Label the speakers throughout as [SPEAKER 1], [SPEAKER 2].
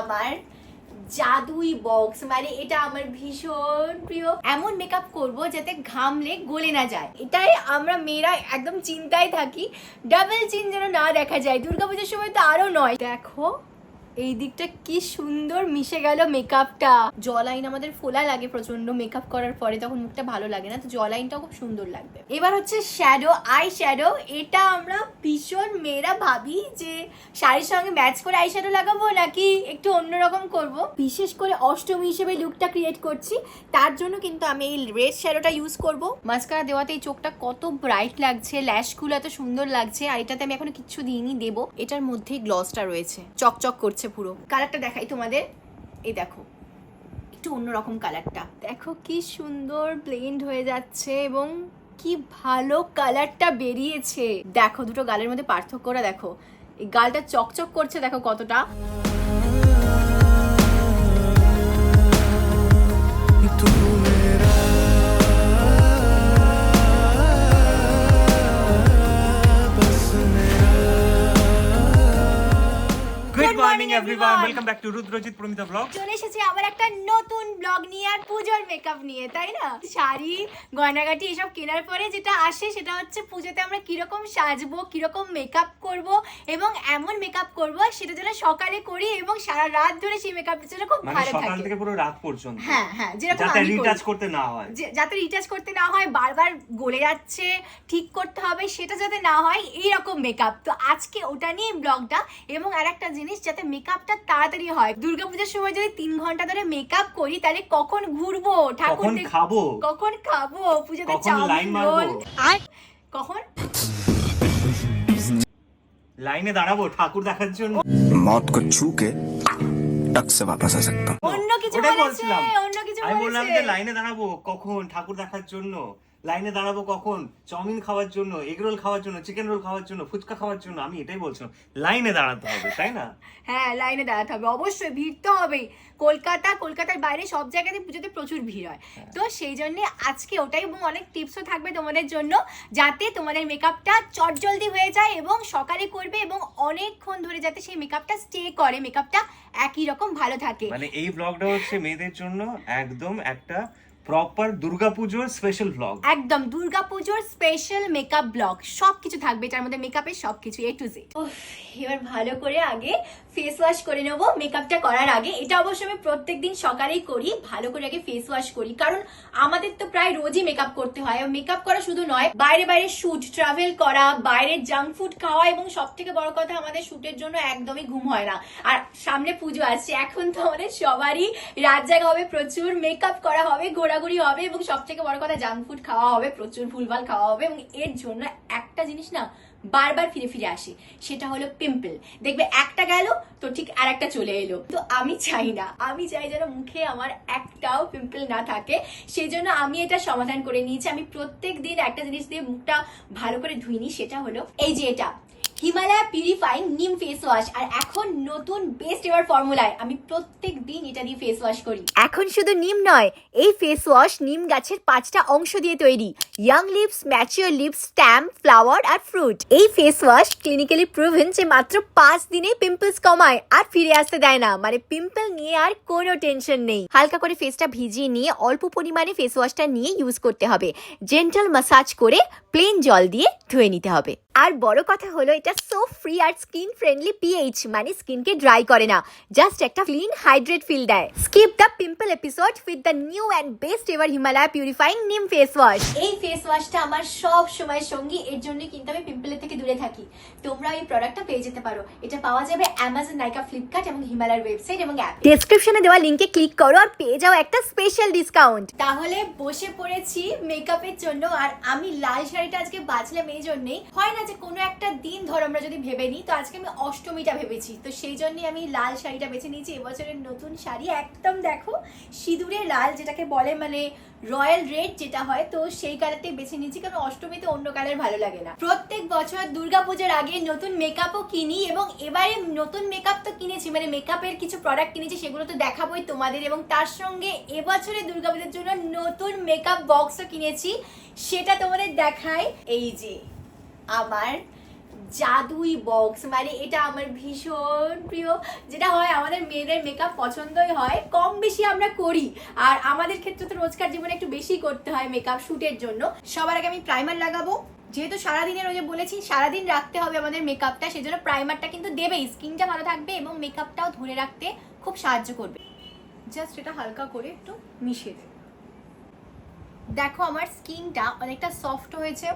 [SPEAKER 1] আমার জাদুই বক্স মানে এটা আমার ভীষণ প্রিয়। এমন মেকআপ করব যাতে ঘামলে গলে না যায়। এটাই আমরা মেয়েরা একদম চিন্তায় থাকি। ডাবল চিন যেন না দেখা যায়। দুর্গাপুজোর সময় তো আরও নয়। দেখো এই দিকটা কি সুন্দর মিশে গেল মেকআপটা। জলাইন আমাদের ফোলা লাগে প্রচণ্ড মেকআপ করার পরে, তখন মুখটা ভালো লাগে না, তো জলাইনটাও খুব সুন্দর লাগবে। এবার হচ্ছে শ্যাডো আই শ্যাডো এটা আমরা ভীষণ মেয়েরা ভাবি যে শাড়ির সঙ্গে ম্যাচ করে আই শ্যাডো লাগাবো নাকি একটু অন্যরকম করব? বিশেষ করে অষ্টমী হিসেবে লুকটা ক্রিয়েট করছি, তার জন্য কিন্তু আমি এই রেড শ্যাডোটা ইউজ করব। মাস্কারা দেওয়াতে এই চোখটা কত ব্রাইট লাগছে ল্যাশগুলো এত সুন্দর লাগছে, আর এটাতে আমি এখনও কিচ্ছু দিইনি, দেবো। এটার মধ্যেই গ্লসটা রয়েছে, চকচক করছে। পুরো। কালারটা দেখাই তোমাদের। এই দেখো, একটু অন্যরকম কালারটা দেখো কি সুন্দর ব্লেন্ড হয়ে যাচ্ছে এবং কি ভালো কালারটা বেরিয়েছে। দেখো, দুটো গালের মধ্যে পার্থক্যটা দেখো। এই গালটা চকচক করছে, দেখো কতটা। Good morning everyone
[SPEAKER 2] welcome back to Rudrajit Pramita blog
[SPEAKER 1] চলে এসেছি আবার একটা নতুন ব্লগ নিয়ে আর পুজোর মেকআপ নিয়ে তাই না? শাড়ি গয়নাগাটি এসব কেনার পরে যেটা আসে সেটা হচ্ছে পুজোতে আমরা কীরকম সাজবো কীরকম মেকআপ করব এবং এমন মেকআপ করব সেটা যেন সকালে করি এবং সারা রাত ধরে সেই মেকআপটা যেন খুব
[SPEAKER 2] মানে
[SPEAKER 1] ভালো
[SPEAKER 2] সকাল
[SPEAKER 1] থাকে।
[SPEAKER 2] থেকে পুরো রাত পর্যন্ত।
[SPEAKER 1] হ্যাঁ হ্যাঁ যেরকম
[SPEAKER 2] যাতে রিটাচ করতে না হয়।
[SPEAKER 1] যাতে রিচার্জ করতে না হয় বারবার গলে যাচ্ছে ঠিক করতে হবে সেটা যাতে না হয় এই রকম মেকআপ তো আজকে ওটা নিয়ে ব্লগটা এবং আর একটা জিনিস যাতে মেকআপটা তাড়াতাড়ি হয় দুর্গাপূজার সময় যদি তিন ঘন্টা ধরে মেকআপ করি তাহলে কখন ঘুরবো ঠাকুর
[SPEAKER 2] কখন
[SPEAKER 1] দেখ-
[SPEAKER 2] খাবো
[SPEAKER 1] কখন খাবো পুজোতে
[SPEAKER 2] কখন লাইন
[SPEAKER 1] চাউমিন
[SPEAKER 2] মারবো?
[SPEAKER 1] রোল কখন
[SPEAKER 2] লাইনে দাঁড়াবো ঠাকুর দেখার জন্য
[SPEAKER 3] मौत को छू के टक से वापस आ सकता हूँ
[SPEAKER 1] অন্য কিছু
[SPEAKER 2] ওটাই
[SPEAKER 1] বলেছে
[SPEAKER 2] বলছিলাম
[SPEAKER 1] অন্য কিছু
[SPEAKER 2] আমি বললাম
[SPEAKER 1] বলেছে
[SPEAKER 2] যে লাইনে দাঁড়াবো কখন ঠাকুর দেখার জন্য লাইনে দাঁড়াবো কখন? চাউমিন খাওয়ার জন্য এগ রোল খাওয়ার জন্য চিকেন রোল খাওয়ার জন্য ফুচকা খাওয়ার জন্য আমি এটাই বলছিলাম। লাইনে দাঁড়াতে হবে তাই না?
[SPEAKER 1] হ্যাঁ লাইনে দাঁড়াতে হবে অবশ্যই ভিড় তো হবেই। কলকাতা কলকাতার বাইরে সব জায়গাতে পুজোতে প্রচুর ভিড় হয়। তো সেই জন্য আজকে ওটাই এবং অনেক টিপসও থাকবে তোমাদের জন্য যাতে তোমাদের মেকআপটা চটজলদি হয়ে যায় এবং সকালে করবে এবং অনেকক্ষণ ধরে যাতে সেই মেকআপটা স্টে করে মেকআপটা একই রকম ভালো থাকে।
[SPEAKER 2] মানে এই ব্লগটা হচ্ছে মেয়েদের জন্য একদম একটা প্রপার দুর্গাপুজোর স্পেশাল ব্লগ
[SPEAKER 1] একদম দুর্গাপুজোর স্পেশাল মেকআপ ব্লগ সব কিছু থাকবে এটার মধ্যে মেকআপের সব কিছু এ টু জেড এবার ভালো করে আগে ফেস ওয়াশ করে নেব মেকআপটা করার আগে। এটা অবশ্য আমি প্রত্যেকদিন সকালেই করি, ভালো করে আগে ফেস ওয়াশ করি। কারণ আমাদের তো প্রায় রোজই মেকআপ করতে হয়। মেকআপ করা শুধু নয়, বাইরে বাইরে শুট ট্রাভেল করা বাইরে জাঙ্ক ফুড খাওয়া এবং সব থেকে বড় কথা, আমাদের শুটের জন্য একদমই ঘুম হয় না। আর সামনে পুজো আসছে, এখন তো আমাদের সবারই রাত জাগা হবে প্রচুর মেকআপ করা হবে, ঘোরাঘুরি হবে এবং সব থেকে বড় কথা জাঙ্ক ফুড খাওয়া হবে, প্রচুর ভুলভাল খাওয়া হবে এবং এর জন্য একটা জিনিস না বারবার ফিরে ফিরে আসে। সেটা হলো পিম্পল। দেখবে একটা গেল, তো ঠিক আর একটা চলে এলো। তো আমি চাই না। আমি চাই যেন মুখে আমার একটাও পিম্পল না থাকে। সেই জন্য আমি এটা সমাধান করে নিয়েছি। আমি প্রত্যেক দিন একটা জিনিস দিয়ে মুখটা ভালো করে ধুইনি সেটা হলো এই যে এটা। Himalaya purifying neem face wash আর এখন নতুন বেস্ট এবার ফর্মুলায় আমি প্রত্যেক দিন এটা দিয়ে ফেস ওয়াশ করি। এখন শুধু নিম নয়, এই ফেস ওয়াশ নিম গাছের পাঁচটা অংশ দিয়ে তৈরি। Young lips mature lips stamp flower আর ফ্রুট এই ফেস ওয়াশ ক্লিনিক্যালি প্রুভেন যে মাত্র পাঁচ দিনে পিম্পলস কমায় আর ফিরে আসতে দেয় না। মানে পিম্পল নিয়ে আর কোনো টেনশন নেই। হালকা করে ফেসটা ভিজিয়ে নিয়ে অল্প পরিমাণে ফেস ওয়াশটা নিয়ে ইউজ করতে হবে। জেন্টাল মাসাজ করে প্লেন জল দিয়ে ধুয়ে নিতে হবে। আর বড় কথা হলো এটা সো ফ্রি আর স্কিন ফ্রেন্ডলি পিএইচ মানে স্কিনকে ড্রাই করে না। জাস্ট একটা ক্লিন হাইড্রেট ফিল দেয়। Skip the pimple episode with the new and best ever Himalaya purifying neem face wash এই ফেস ওয়াশটা আমার সব সময় সঙ্গী এর জন্য কিন্তু আমি পিম্পলের থেকে দূরে থাকি। তোমরা এই প্রোডাক্টটা পেয়ে যেতে পারো। এটা পাওয়া যাবে অ্যামাজন নাইকা ফ্লিপকার্ট এবং হিমালয়ার ওয়েবসাইট এবং অ্যাপ ডেসক্রিপশনে দেওয়া লিংকে ক্লিক করো আর পেয়ে যাও একটা স্পেশাল ডিসকাউন্ট তাহলে বসে পড়েছি মেকআপের জন্য আর আমি লাল শাড়িটা আজকে বাঁচলাম এই জন্যই। হয় না যে কোনো একটা দিন ধরো আমরা যদি ভেবে নিই, তো আজকে আমি অষ্টমীটা ভেবেছি। তো সেই জন্যই আমি লাল শাড়িটা বেছে নিয়েছি। এবছরের নতুন শাড়ি একদম দেখো, সিঁদুরে লাল, যেটাকে বলে মানে রয়্যাল রেড যেটা হয়, তো সেই কালারটাই বেছে নিয়েছি কারণ অষ্টমীতে অন্য কালার ভালো লাগে না। প্রত্যেক বছর দুর্গাপূজার আগে নতুন মেকআপও কিনি এবং এবারে নতুন মেকআপ তো কিনেছি মানে মেকআপের কিছু প্রোডাক্ট কিনেছি, সেগুলো তো দেখাবোই তোমাদের। এবং তার সঙ্গে এবছরে দুর্গাপূজার জন্য নতুন মেকআপ বক্সও কিনেছি, সেটা তোমাদের দেখায়। এই যে আমার জাদুই বক্স মানে এটা আমার ভীষণ প্রিয়। যেটা হয়, আমাদের মেয়েদের মেকআপ পছন্দই হয়, কম বেশি আমরা করি। আর আমাদের ক্ষেত্রে তো রোজকার জীবনে একটু বেশি করতে হয় মেকআপ শ্যুটের জন্য। সবার আগে আমি প্রাইমার লাগাবো। যেহেতু সারাদিনের ওই যে বলেছি, সারাদিন রাখতে হবে আমাদের মেকআপটা সেজন্য প্রাইমারটা কিন্তু দেবেই স্কিনটা ভালো থাকবে এবং মেকআপটাও ধরে রাখতে খুব সাহায্য করবে। জাস্ট এটা হালকা করে একটু মিশিয়ে দেবে দেখো, আমার স্কিনটা অনেকটা সফট হয়েছে।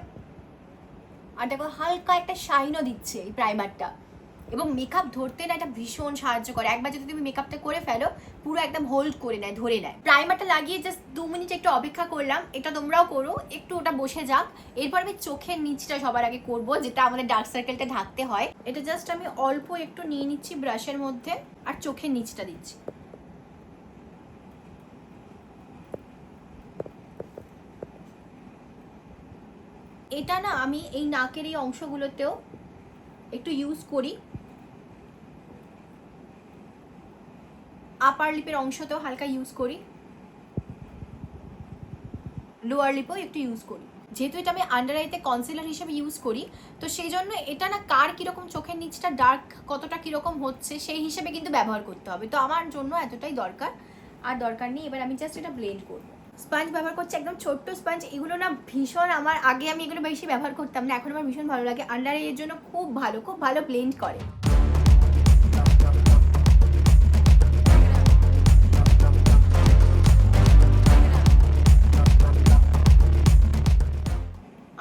[SPEAKER 1] আর দেখো, হালকা একটা শাইনও দিচ্ছে এই প্রাইমারটা এবং মেকআপ ধরতে না এটা ভীষণ সাহায্য করে। একবার যদি তুমি মেকআপটা করে ফেলো, পুরো একদম হোল্ড করে নেয়, ধরে নেয়। প্রাইমারটা লাগিয়ে জাস্ট দু মিনিট একটু অপেক্ষা করলাম, এটা তোমরাও করো, একটু ওটা বসে যাক। এরপর আমি চোখের নিচটা সবার আগে করব, যেটা আমাদের ডার্ক সার্কেলটা ঢাকতে হয়। এটা জাস্ট আমি অল্প একটু নিয়ে নিচ্ছি ব্রাশের মধ্যে, আর চোখের নিচটা দিচ্ছি। এটা না আমি এই নাকের এই অংশগুলোতেও একটু ইউজ করি। আপার লিপের অংশতেও হালকা ইউজ করি। লোয়ার লিপেও একটু ইউজ করি। যেহেতু এটা আমি আন্ডার আইতে কনসিলার হিসেবে ইউজ করি, তো সেই জন্য এটা না কার কীরকম চোখের নিচটা ডার্ক কতটা কীরকম হচ্ছে সেই হিসেবে কিন্তু ব্যবহার করতে হবে। তো আমার জন্য এতটাই দরকার। আর দরকার নেই, এবার আমি জাস্ট এটা ব্লেন্ড করব। স্পঞ্জ ব্যবহার করছি, একদম ছোট্ট স্পঞ্জ। এগুলো না ভীষণ আমার, আগে আমি এগুলো বেশি ব্যবহার করতাম না, এখন আমার ভীষণ ভালো লাগে। আন্ডার এর জন্য খুব ভালো খুব ভালো ব্লেন্ড করে।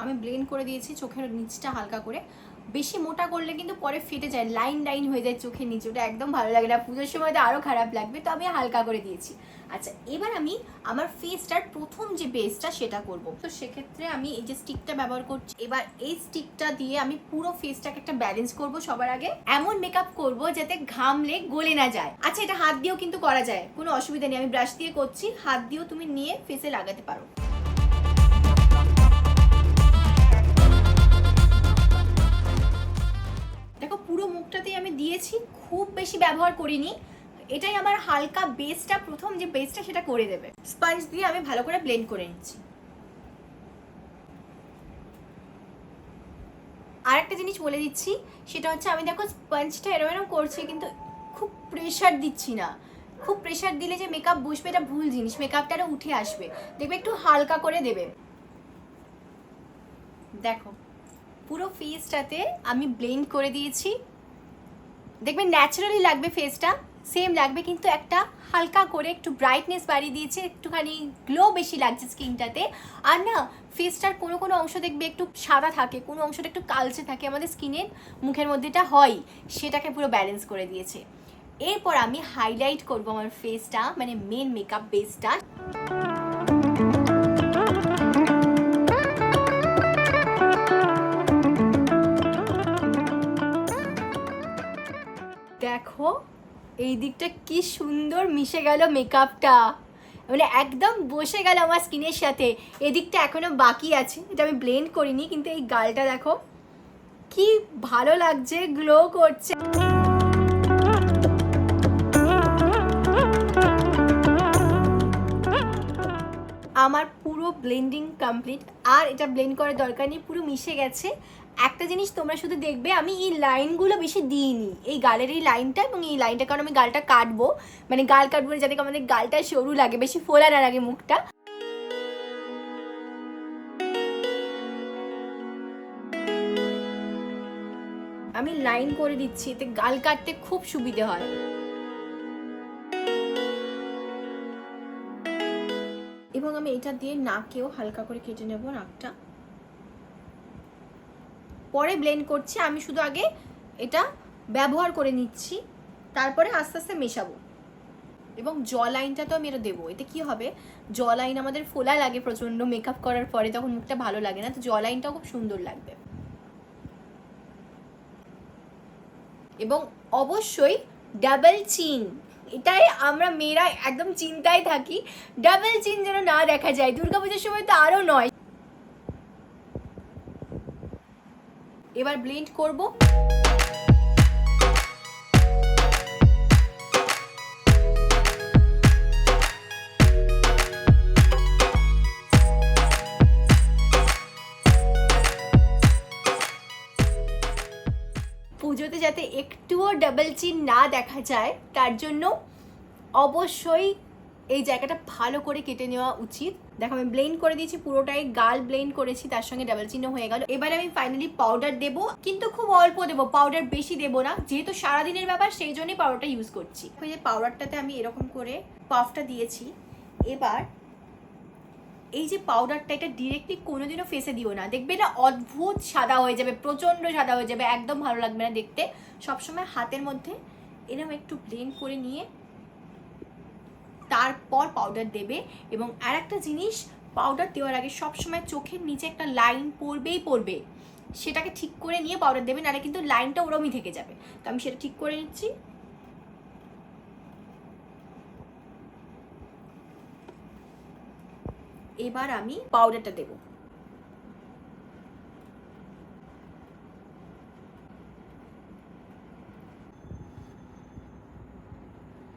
[SPEAKER 1] আমি ব্লেন্ড করে দিয়েছি চোখের নিচটা হালকা করে। বেশি মোটা করলে কিন্তু পরে ফেটে যায়, লাইন লাইন হয়ে যায় চোখের নিচে, ওটা একদম ভালো লাগে না। পুজোর সময় তো আরও খারাপ লাগবে, তো আমি হালকা করে দিয়েছি। আচ্ছা এবার আমি আমার ফেসটার প্রথম যে বেসটা সেটা করব। তো সেক্ষেত্রে আমি এই যে স্টিকটা ব্যবহার করছি, এবার এই স্টিকটা দিয়ে আমি পুরো ফেসটাকে একটা ব্যালেন্স করব সবার আগে। এমন মেকআপ করব যাতে ঘামলে গলে না যায়। আচ্ছা এটা হাত দিয়েও কিন্তু করা যায়, কোনো অসুবিধা নেই, আমি ব্রাশ দিয়ে করছি, হাত দিয়েও তুমি নিয়ে ফেসে লাগাতে পারো। পুরো মুখটাতেই আমি দিয়েছি, খুব বেশি ব্যবহার করিনি। এটাই আমার হালকা বেসটা প্রথম যে বেসটা সেটা করে দেবে। স্পঞ্জ দিয়ে আমি ভালো করে ব্লেন্ড করে নিচ্ছি। আর একটা জিনিস বলে দিচ্ছি, সেটা হচ্ছে আমি দেখো স্পঞ্জটা এরম এরম করছি, কিন্তু খুব প্রেশার দিচ্ছি না। খুব প্রেশার দিলে যে মেকআপ বসবে, এটা ভুল জিনিস। মেকআপটা উঠে আসবে। দেখবে একটু হালকা করে দেবে। দেখো পুরো ফেসটাতে আমি ব্লেন্ড করে দিয়েছি। দেখবে ন্যাচারালি লাগবে ফেসটা, সেম লাগবে, কিন্তু একটা হালকা করে একটু ব্রাইটনেস বাড়িয়ে দিয়েছে, একটুখানি গ্লো বেশি লাগছে স্কিনটাতে। আর না, ফেসটার কোনো কোনো অংশ দেখবে একটু সাদা থাকে, কোনো অংশটা একটু কালচে থাকে, আমাদের স্কিনের মুখের মধ্যেটা হয়, সেটাকে পুরো ব্যালেন্স করে দিয়েছে। এরপর আমি হাইলাইট করব আমার ফেসটা মানে মেন মেকআপ বেসটা দেখো, এই দিকটা কি সুন্দর মিশে গেল মেকআপটা মানে একদম বসে গেল আমার স্কিনের সাথে। এদিকটা এখনও বাকি আছে, এটা আমি ব্লেন্ড করিনি, কিন্তু এই গালটা দেখো, কি ভালো লাগছে গ্লো করছে। আমার পুরো ব্লেন্ডিং কমপ্লিট আর এটা ব্লেন্ড করার দরকার নেই, পুরো মিশে গেছে। একটা জিনিস তোমরা শুধু দেখবে, আমি এই লাইনগুলো বেশি দিইনি। এই গালের এই লাইনটা এবং এই লাইনটা, কারণ আমি গালটা কাটবো। মানে গাল কাটবো যাতে আমাদের গালটা সরু লাগে, বেশি ফোলা না লাগে মুখটা। আমি লাইন করে দিচ্ছি, এতে গাল কাটতে খুব সুবিধে হয়। এবং আমি এটা দিয়ে নাকেও হালকা করে কেটে নেব নাকটা। পরে ব্লেন্ড করছি, আমি শুধু আগে এটা ব্যবহার করে নিচ্ছি, তারপরে আস্তে আস্তে মেশাবো। এবং জ লাইনটা তো আমি এটা দেবো, এতে কি হবে? জ লাইন আমাদের ফোলা লাগে প্রচণ্ড মেকআপ করার পরে তখন মুখটা ভালো লাগে না, তো জ লাইনটাও খুব সুন্দর লাগবে। এবং অবশ্যই ডাবল চিন এটাই আমরা মেয়েরা একদম চিন্তায় থাকি ডাবল চিন যেন না দেখা যায়। দুর্গাপুজোর সময় তো আরও নয়। এবার ব্লেন্ড করব। পুজোতে যাতে একটুও ডাবল চিন না দেখা যায় তার জন্য অবশ্যই এই জায়গাটা ভালো করে কেটে নেওয়া উচিত। দেখো, আমি ব্লেন্ড করে দিয়েছি, পুরোটাই গাল ব্লেন্ড করেছি, তার সঙ্গে ডাবল চিহ্ন হয়ে গেল। এবার আমি ফাইনালি পাউডার দেবো, কিন্তু খুব অল্প দেবো পাউডার বেশি দেবো না। যেহেতু সারাদিনের ব্যাপার, সেই জন্যই পাউডারটা ইউজ করছি। ওই যে পাউডারটাতে আমি এরকম করে পাফটা দিয়েছি। এবার এই যে পাউডারটা এটা ডিরেক্টলি কোনোদিনও ফেসে দিও না। দেখবে না, অদ্ভুত সাদা হয়ে যাবে, প্রচণ্ড সাদা হয়ে যাবে, একদম ভালো লাগবে না দেখতে। সবসময় হাতের মধ্যে এরকম একটু ব্লেন্ড করে নিয়ে তারপর পাউডার দেবে এবং আর একটা জিনিস পাউডার দেওয়ার আগে সবসময় চোখের নিচে একটা লাইন পড়বেই পড়বে। সেটাকে ঠিক করে নিয়ে পাউডার দেবে, নাহলে কিন্তু লাইনটা ওরমই থেকে যাবে। তো আমি সেটা ঠিক করে নিচ্ছি। এবার আমি পাউডারটা দেবো।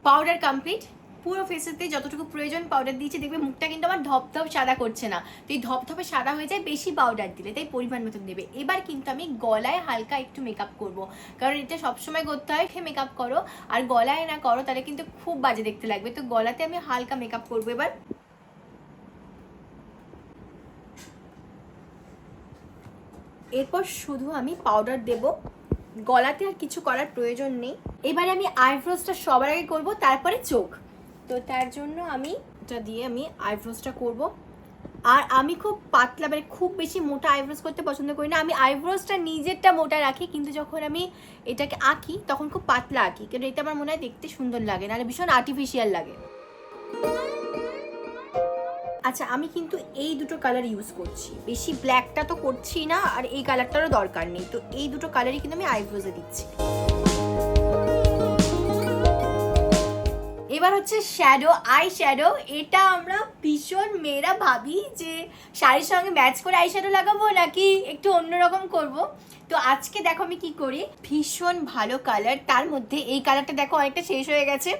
[SPEAKER 1] পাউডার কমপ্লিট পুরো ফেসেতে যতটুকু প্রয়োজন পাউডার দিয়েছি, দেখবে মুখটা কিন্তু আমার ধপধপ সাদা করছে না। তো এই ধপধপে সাদা হয়ে যায়, বেশি পাউডার দিলে, তাই পরিমাণ মতন দেবে। এবার কিন্তু আমি গলায় হালকা একটু মেকআপ করব। কারণ এটা সবসময় করতে হয় খেয়ে মেকআপ করো। আর গলায় না করো, তাহলে কিন্তু খুব বাজে দেখতে লাগবে। তো গলাতে আমি হালকা মেকআপ করব এবার। এরপর শুধু আমি পাউডার দেব। গলাতে আর কিছু করার প্রয়োজন নেই। এবারে আমি আইব্রোসটা সবার আগে করব, তারপরে চোখ। তো তার জন্য আমি এটা দিয়ে আমি আইব্রোসটা করব। আর আমি খুব পাতলা মানে খুব বেশি মোটা আইব্রোস করতে পছন্দ করি না। আমি আইব্রোসটা নিজেরটা মোটা রাখি, কিন্তু যখন আমি এটাকে আঁকি, তখন খুব পাতলা আঁকি। কারণ এটা আমার মনে হয় দেখতে সুন্দর লাগে, নাহলে ভীষণ আর্টিফিশিয়াল লাগে। আচ্ছা আমি কিন্তু এই দুটো কালার ইউজ করছি। বেশি ব্ল্যাকটা তো করছি না, আর এই কালারটারও দরকার নেই। তো এই দুটো কালারই কিন্তু আমি আইব্রোজে দিচ্ছি। এবার হচ্ছে শ্যাডো আই শ্যাডো এটা আমরা ভীষণ মেয়েরা ভাবি যে শাড়ির সঙ্গে ম্যাচ করে আই শ্যাডো লাগাবো নাকি একটু অন্যরকম করব? তো আজকে দেখো আমি কি করি, ভীষণ ভালো কালার তার মধ্যে এই কালারটা দেখো অনেকটা শেষ হয়ে গেছে।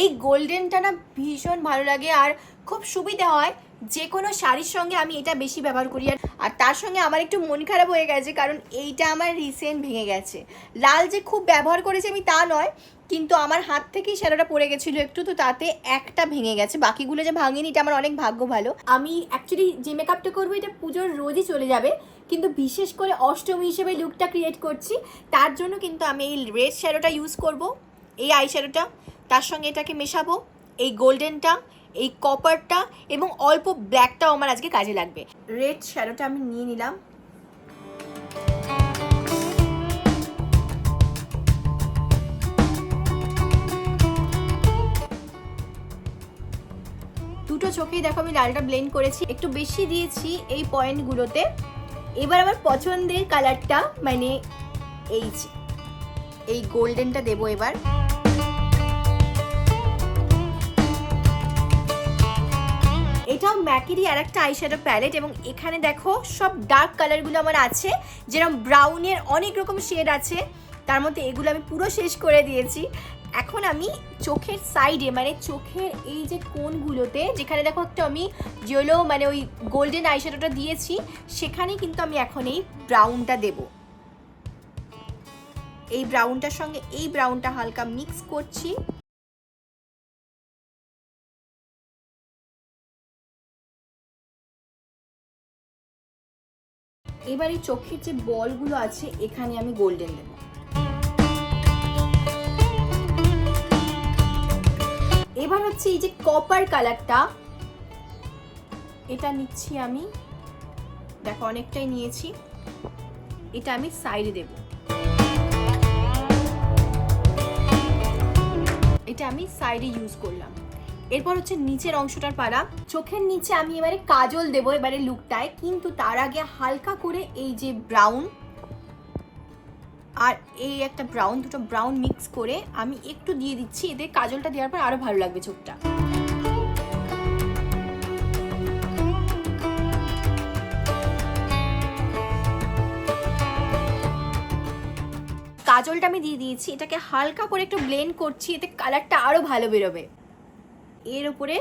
[SPEAKER 1] এই গোল্ডেনটা না ভীষণ ভালো লাগে আর খুব সুবিধা হয় যে কোনো শাড়ির সঙ্গে আমি এটা বেশি ব্যবহার করি। আর তার সঙ্গে আমার একটু মন খারাপ হয়ে গেছে কারণ এইটা আমার রিসেন্ট ভেঙে গেছে। লাল যে খুব ব্যবহার করেছি আমি তা নয় কিন্তু আমার হাত থেকেই শ্যালোটা পড়ে গেছিল একটু, তো তাতে একটা ভেঙে গেছে। বাকিগুলো যে ভাঙেনি, এটা আমার অনেক ভাগ্য ভালো। আমি অ্যাকচুয়ালি যে মেকআপটা করব, এটা পুজোর রোজই চলে যাবে। কিন্তু বিশেষ করে অষ্টমী হিসেবে লুকটা ক্রিয়েট করছি। তার জন্য কিন্তু আমি এই রেড শ্যালোটা ইউজ করব, এই আই শ্যালোটা। তার সঙ্গে এটাকে মেশাবো, এই গোল্ডেনটা এই কপারটা এবং অল্প ব্ল্যাকটাও আমার আজকে কাজে লাগবে। রেড শ্যালোটা আমি নিয়ে নিলাম। চোখেই দেখো আমি লালটা ব্লেন্ড করেছি। একটু বেশি দিয়েছি এই পয়েন্টগুলোতে এবার আমার পছন্দের কালারটা মানে এই যে, এই গোল্ডেনটা দেবো এবার। এটাও ম্যাকেরই আর একটা আইশ্যাডো প্যালেট এবং এখানে দেখো সব ডার্ক কালারগুলো আমার আছে। যেরকম ব্রাউনের অনেক রকম শেড আছে। তার মধ্যে এগুলো আমি পুরো শেষ করে দিয়েছি। এখন আমি চোখের সাইডে মানে চোখের এই যে কোণগুলোতে, যেখানে দেখো একটু আমি জেলো মানে ওই গোল্ডেন আইশ্যাডোটা দিয়েছি, সেখানে কিন্তু আমি এখন এই ব্রাউনটা দেব। এই ব্রাউনটার সঙ্গে এই ব্রাউনটা হালকা মিক্স করছি। এবার এই চোখের যে বলগুলো আছে, এখানে আমি গোল্ডেন দেব। এবার হচ্ছে এই যে কপার কালারটা এটা নিচ্ছি আমি। দেখো, অনেকটাই নিয়েছি। এটা আমি সাইডে দেব। এটা আমি সাইডে ইউজ করলাম। এরপর হচ্ছে নিচের অংশটার পাড়া। চোখের নিচে আমি এবারে কাজল দেবো এবারে লুকটায় কিন্তু তার আগে হালকা করে এই যে ব্রাউন আর এই একটা ব্রাউন দুটো ব্রাউন মিক্স করে আমি একটু দিয়ে দিচ্ছি। এতে কাজলটা দেওয়ার পর আরও ভালো লাগবে চোখটা কাজলটা আমি দিয়ে দিয়েছি। এটাকে হালকা করে একটু ব্লেন্ড করছি, এতে কালারটা আরও ভালো বেরোবে। এর উপরে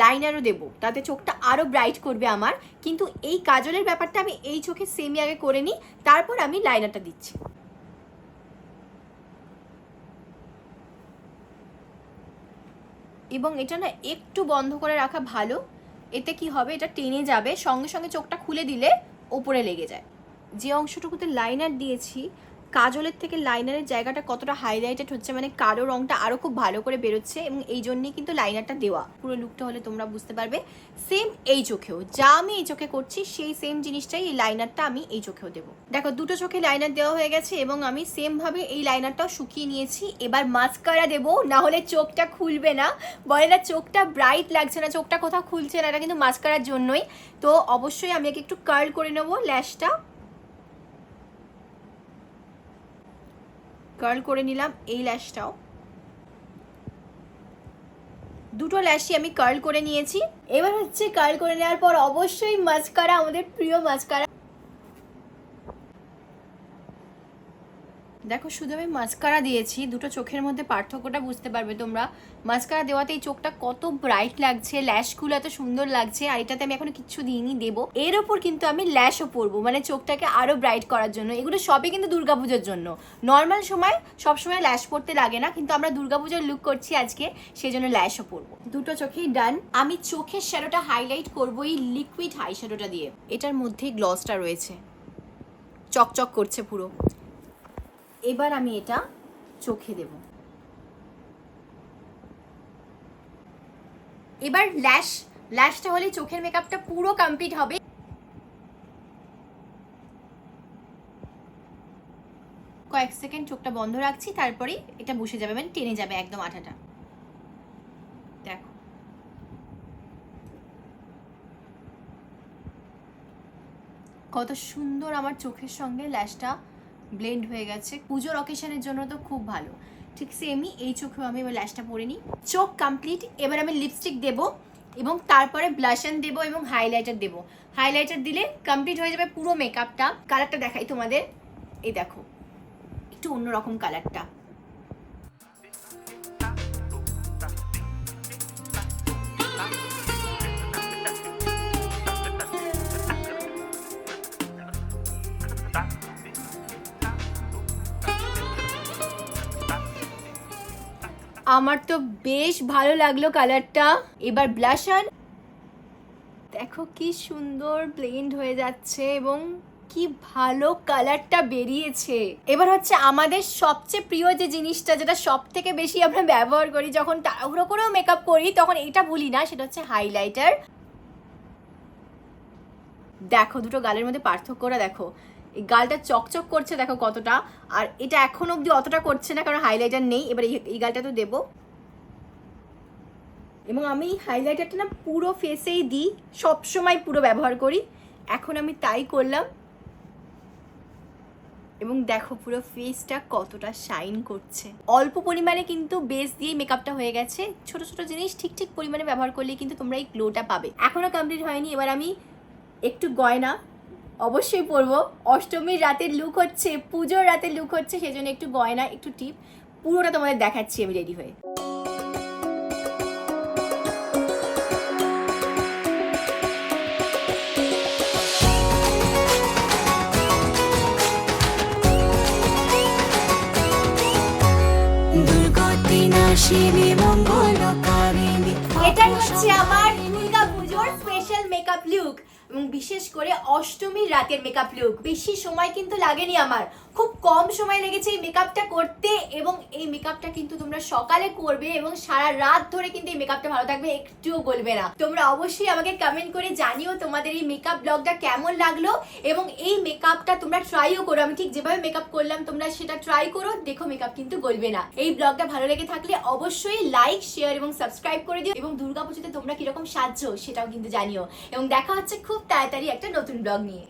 [SPEAKER 1] লাইনারও দেবো, তাতে চোখটা আরও ব্রাইট করবে আমার। কিন্তু এই কাজলের ব্যাপারটা আমি এই চোখে সেমি আগে করে নিই, তারপর আমি লাইনারটা দিচ্ছি। এবং এটা না একটু বন্ধ করে রাখা ভালো। এতে কি হবে? এটা টেনে যাবে। সঙ্গে সঙ্গে চোখটা খুলে দিলে ওপরে লেগে যায়। যে অংশটুকুতে লাইনার দিয়েছি কাজলের থেকে লাইনারের জায়গাটা কতটা হাইলাইটেড হচ্ছে? মানে কালো রংটা আরও খুব ভালো করে বেরোচ্ছে এবং এই জন্যই কিন্তু লাইনারটা দেওয়া। পুরো লুকটা হলে তোমরা বুঝতে পারবে। সেম এই চোখেও। যা আমি এই চোখে করছি, সেই সেম জিনিসটাই এই লাইনারটা আমি এই চোখেও দেবো। দেখো, দুটো চোখে লাইনার দেওয়া হয়ে গেছে এবং আমি সেমভাবে এই লাইনারটাও শুকিয়ে নিয়েছি। এবার মাস্কারা দেবো, না হলে চোখটা খুলবে না। বলে না, চোখটা ব্রাইট লাগছে না, চোখটা কোথাও খুলছে না। এটা কিন্তু মাস্কারার জন্যই। তো অবশ্যই আমি একে একটু কার্ল করে নেব ল্যাশটা কার্ল করে নিলাম এই ল্যাশটাও। দুটো ল্যাশই আমি কার্ল করে নিয়েছি। এবার হচ্ছে কার্ল করে নেওয়ার পর অবশ্যই মাস্কারা আমাদের প্রিয় মাস্কারা দেখো, শুধু আমি মাস্কারা দিয়েছি, দুটো চোখের মধ্যে পার্থক্যটা বুঝতে পারবে তোমরা। মাস্কারা দেওয়াতে এই চোখটা কত ব্রাইট লাগছে, ল্যাশগুলো এত সুন্দর লাগছে, আর এটাতে আমি এখনও কিচ্ছু দিইনি, দেবো। এর ওপর কিন্তু আমি ল্যাশও পরবো মানে চোখটাকে আরও ব্রাইট করার জন্য। এগুলো সবই কিন্তু দুর্গাপুজোর জন্য। নর্মাল সময় সবসময় ল্যাশ পরতে লাগে না, কিন্তু আমরা দুর্গাপুজোর লুক করছি আজকে, সেই জন্য ল্যাশও পরবো। দুটো চোখেই ডান আমি চোখের শ্যাডোটা হাইলাইট করব এই লিকুইড হাই শ্যাডোটা দিয়ে। এটার মধ্যেই গ্লসটা রয়েছে। চকচক করছে পুরো। এবার আমি এটা চোখে দেব। এবার ল্যাশ, ল্যাশটা হলে চোখের মেকআপটা পুরো কমপ্লিট হবে। কয়েক সেকেন্ড চোখটা বন্ধ রাখছি, তারপরে এটা বসে যাবে মানে টেনে যাবে একদম আঠাটা। দেখো। কত সুন্দর আমার চোখের সঙ্গে ল্যাশটা ব্লেন্ড হয়ে গেছে। পুজোর অকেশনের জন্য তো খুব ভালো। ঠিক সেমই এই চোখেও আমি এবার ল্যাশটা পরে নিই। চোখ কমপ্লিট এবার আমি লিপস্টিক দেব এবং তারপরে ব্লাশন দেব এবং হাইলাইটার দেব। হাইলাইটার দিলে কমপ্লিট হয়ে যাবে পুরো মেকআপটা কালারটা দেখাই তোমাদের। এই দেখো, একটু অন্যরকম কালারটা আমার তো বেশ ভালো লাগল কালারটা। এবার ব্লাশার দেখো কি সুন্দর ব্লেন্ড হয়ে যাচ্ছে এবং কি ভালো কালারটা বেরিয়েছে। এবার হচ্ছে আমাদের সবচেয়ে প্রিয় যে জিনিসটা যেটা সব থেকে বেশি আমরা ব্যবহার করি, যখন তাড়াহুড়ো করেও মেকআপ করি, তখন এটা ভুলি না, সেটা হচ্ছে হাইলাইটার দেখো দুটো গালের মধ্যে পার্থক্যটা দেখো। এই গালটা চকচক করছে, দেখো কতটা। আর এটা এখন অবধি অতটা করছে না, কারণ হাইলাইটার নেই। এবার এই- গালটা তো দেবো। এবং আমি হাইলাইটারটা না পুরো ফেসেই দিই, সবসময় পুরো ব্যবহার করি। এখন আমি তাই করলাম। এবং দেখো পুরো ফেসটা কতটা শাইন করছে। অল্প পরিমাণে কিন্তু বেস দিয়ে মেকআপটা হয়ে গেছে। ছোট ছোট জিনিস ঠিক ঠিক পরিমাণে ব্যবহার করলে কিন্তু তোমরা এই গ্লোটা পাবে। এখনও কমপ্লিট হয়নি। এবার আমি একটু গয়না অবশ্যই পরবো। অষ্টমীর রাতের লুক হচ্ছে পুজোর রাতের লুক হচ্ছে সেজন্য একটু গয়না একটু টিপ পুরোটা তোমাদের দেখাচ্ছি আমি রেডি হয়ে। এটাই হচ্ছে আমার দুর্গা পুজোর স্পেশাল মেকআপ লুক এবং বিশেষ করে অষ্টমীর রাতের মেকআপ লুক বেশি সময় কিন্তু লাগেনি আমার। খুব কম সময় লেগেছে এই মেকআপটা করতে এবং এই মেকআপটা কিন্তু তোমরা সকালে করবে এবং সারা রাত ধরে কিন্তু এই মেকআপটা ভালো থাকবে, একটুও গলবে না। তোমরা অবশ্যই আমাকে কমেন্ট করে জানিও তোমাদের এই মেকআপ ব্লগটা কেমন লাগল এবং এই মেকআপটা তোমরা ট্রাইও করো। আমি ঠিক যেভাবে মেকআপ করলাম, তোমরা সেটা ট্রাই করো, দেখো মেকআপ কিন্তু গলবে না। এই ব্লগটা ভালো লেগে থাকলে অবশ্যই লাইক শেয়ার এবং সাবস্ক্রাইব করে দিও এবং দুর্গাপুজোতে তোমরা কীরকম সাজছো সেটাও কিন্তু জানিও। এবং দেখা হচ্ছে খুব তাড়াতাড়ি একটা নতুন ব্লগ নিয়ে।